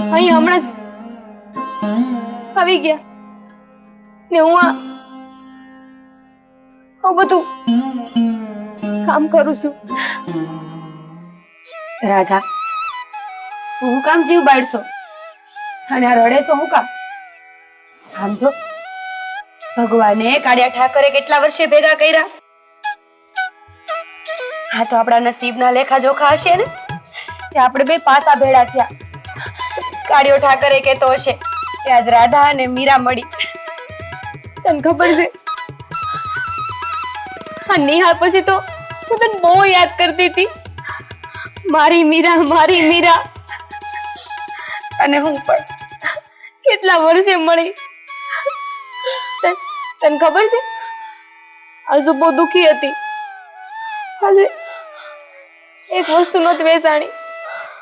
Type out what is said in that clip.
અહીં હમણાં આવી ગયા. ને હું આ આ બધું કામ કરું છું. રાધા, તું હું કામ જીવ બાળશો? અને આ રડેશો હું કામ? સમજો ભગવાને કાળિયા ઠાકરે કેટલા વર્ષે ભેગા કર્યા? હા તો આપણા નસીબના લેખા જોખા હશે ને? આપણે બે પાસા ભેળા થયા. કાળિયો ઠાકરે કહેતો હશે. કે આજ રાધા અને મીરા મળી. તને ખબર છે? આ નેહા પછી તો હું તને બહુ યાદ કરતી હતી. મારી મીરા મારી મીરા. અને હું પણ. કેટલા વર્ષે મળી. તને ખબર છે? આજુ બહુ દુખી હતી. આજે એક વસ્તુ નહોતી વેચાણી